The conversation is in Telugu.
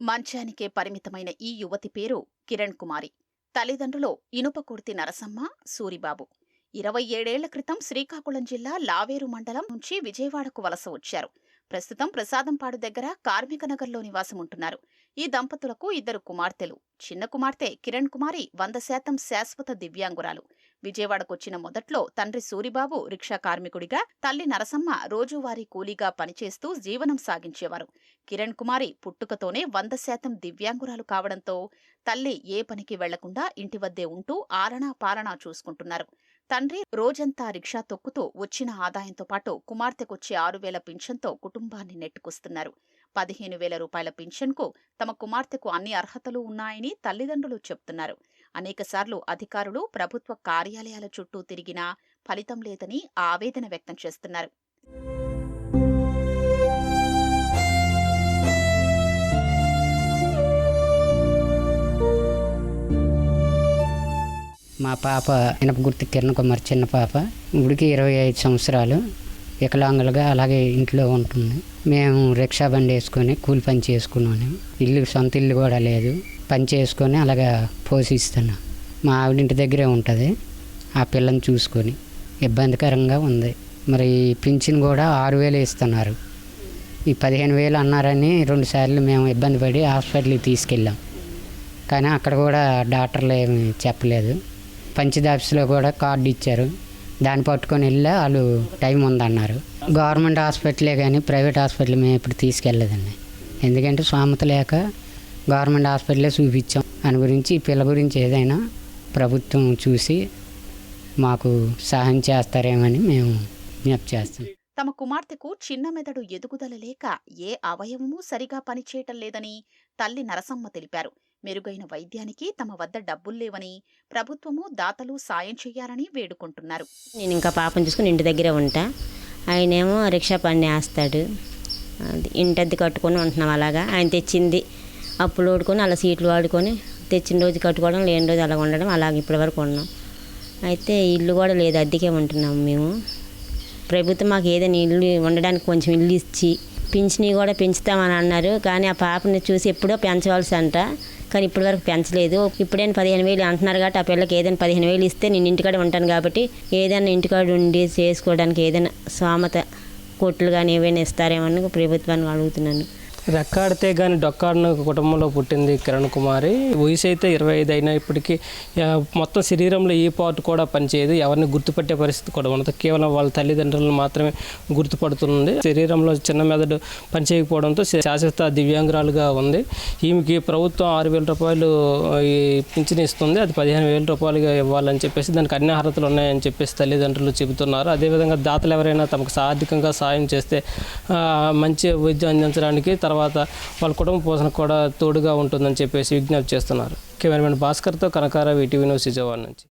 మంచానికే పరిమితమైన ఈ యువతి పేరు కిరణ్ కుమారి. తల్లిదండ్రులు ఇనుపకుర్తి నరసమ్మ సూరిబాబు. ఇరవై ఏడేళ్ళ క్రితం శ్రీకాకుళం జిల్లా లావేరు మండలం నుంచి విజయవాడకు వలస వచ్చారు. ప్రస్తుతం ప్రసాదంపాడు దగ్గర కార్మిక నగర్లో నివాసం ఉంటున్నారు ఈ దంపతులకు ఇద్దరు కుమార్తెలు. చిన్న కుమార్తె కిరణ్ కుమారి వంద శాతం శాశ్వత దివ్యాంగురాలు. విజయవాడకొచ్చిన మొదట్లో తండ్రి సూరిబాబు రిక్షా కార్మికుడిగా తల్లి నరసమ్మ రోజువారీ కూలీగా పనిచేస్తూ జీవనం సాగించేవారు. కిరణ్ కుమారి పుట్టుకతోనే వంద శాతం దివ్యాంగురాలు కావడంతో తల్లి ఏ పనికి వెళ్ళకుండా ఇంటి వద్దే ఉంటూ ఆలనా పాలనా చూసుకుంటున్నారు. తండ్రి రోజంతా రిక్షా తొక్కుతూ వచ్చిన ఆదాయంతో పాటు కుమార్తెకొచ్చే ఆరు వేల పింఛన్తో కుటుంబాన్ని నెట్టుకొస్తున్నారు. పదిహేను వేల రూపాయల పింఛన్కు తమ కుమార్తెకు అన్ని అర్హతలు ఉన్నాయని తల్లిదండ్రులు చెప్తున్నారు. అనేకసార్లు అధికారులు ప్రభుత్వ కార్యాలయాల చుట్టూ తిరిగినా ఫలితం లేదని ఆవేదన వ్యక్తం చేస్తున్నారు. మా పాప ఇనపగుర్తి కిరణ్ కుమార్ చిన్న పాప. ఇప్పటికి ఇరవై ఐదు సంవత్సరాలు వికలాంగులుగా అలాగే ఇంట్లో ఉంటుంది. మేము రిక్షా బండి వేసుకొని కూలి పని చేసుకున్నాను. ఇల్లు సొంత ఇల్లు కూడా లేదు. పని చేసుకొని అలాగా పోషిస్తున్నాం. మా ఆవిడింటి దగ్గరే ఉంటుంది. ఆ పిల్లని చూసుకొని ఇబ్బందికరంగా ఉంది. మరి పింఛన్ కూడా ఆరు వేలు ఇస్తున్నారు. ఈ పదిహేను వేలు అన్నారని రెండు సార్లు మేము ఇబ్బంది పడి హాస్పిటల్కి తీసుకెళ్ళాం. కానీ అక్కడ కూడా డాక్టర్లు ఏమి చెప్పలేదు. పంచాయతీ ఆఫీస్లో కూడా కార్డు ఇచ్చారు. దాన్ని పట్టుకొని వెళ్ళి వాళ్ళు టైం ఉందన్నారు. గవర్నమెంట్ హాస్పిటలే కానీ ప్రైవేట్ హాస్పిటల్ మేము ఇప్పుడు తీసుకెళ్ళలేదండి. ఎందుకంటే స్వామత లేక గవర్నమెంట్ హాస్పిటలే చూపించాం. దాని గురించి ఈ పిల్ల గురించి ఏదైనా ప్రభుత్వం చూసి మాకు సహాయం చేస్తారేమని మేము జ్ఞప్తి చేస్తాం. తమ కుమార్తెకు చిన్న మెదడు ఎదుగుదల లేక ఏ అవయవమూ సరిగా పనిచేయటం లేదని తల్లి నరసమ్మ తెలిపారు. మెరుగైన వైద్యానికి తమ వద్ద డబ్బులు లేవని ప్రభుత్వము దాతలు సాయం చేయాలని వేడుకుంటున్నారు. నేను ఇంకా పాపం చూసుకుని ఇంటి దగ్గరే ఉంటా. ఆయనేమో రిక్షా పని వేస్తాడు అది ఇంటి అద్దె కట్టుకొని ఉంటున్నాం అలాగా. ఆయన తెచ్చింది అప్పులు ఓడుకొని అలా సీట్లు వాడుకొని తెచ్చిన రోజు కట్టుకోవడం లేని రోజు అలా ఉండడం అలాగే ఇప్పటి వరకు ఉన్నాం. అయితే ఇల్లు కూడా లేదు అద్దెకే ఉంటున్నాం మేము. ప్రభుత్వం మాకు ఏదైనా ఇల్లు ఉండడానికి కొంచెం ఇల్లు ఇచ్చి పింఛని కూడా పెంచుతామని అన్నారు. కానీ ఆ పాపని చూసి ఎప్పుడో పెంచవలసి అంట కానీ ఇప్పటి వరకు పెంచలేదు. ఇప్పుడైనా పదిహేను వేలు అంటున్నారు కాబట్టి ఆ పిల్లకి ఏదైనా పదిహేను వేలు ఇస్తే నేను ఇంటికాడ ఉంటాను కాబట్టి ఏదైనా ఇంటికాడ ఉండి చేసుకోవడానికి ఏదైనా స్వామత కొట్లు కానీ ఏవైనా ఇస్తారేమో ప్రభుత్వాన్ని అడుగుతున్నాను. రెక్కాడితే కానీ డొక్కాడిన కుటుంబంలో పుట్టింది కిరణ్ కుమారి. వయసు అయితే ఇరవై ఐదు అయినా ఇప్పటికీ మొత్తం శరీరంలో ఏ పార్ట్ కూడా పనిచేయదు. ఎవరిని గుర్తుపట్టే పరిస్థితి కూడా ఉండదు. కేవలం వాళ్ళ తల్లిదండ్రులను మాత్రమే గుర్తుపడుతుంది. శరీరంలో చిన్న మెదడు పనిచేయకపోవడంతో శాశ్వత దివ్యాంగురాలుగా ఉంది. ఈమెకి ప్రభుత్వం ఆరు వేల రూపాయలు ఈ పింఛన్ ఇస్తుంది. అది పదిహేను వేల రూపాయలుగా ఇవ్వాలని చెప్పేసి దానికి అన్ని అర్హతలు ఉన్నాయని చెప్పేసి తల్లిదండ్రులు చెబుతున్నారు. అదేవిధంగా దాతలు ఎవరైనా తమకు ఆర్థికంగా సాయం చేస్తే మంచి వైద్యం అందించడానికి తర్వాత వాళ్ళ కుటుంబ పోషణ కూడా తోడుగా ఉంటుందని చెప్పేసి విజ్ఞప్తి చేస్తున్నారు. కెమెరామెన్ భాస్కర్తో కనకారావు ఈటీవీ న్యూస్ విజయవాడ నుంచి.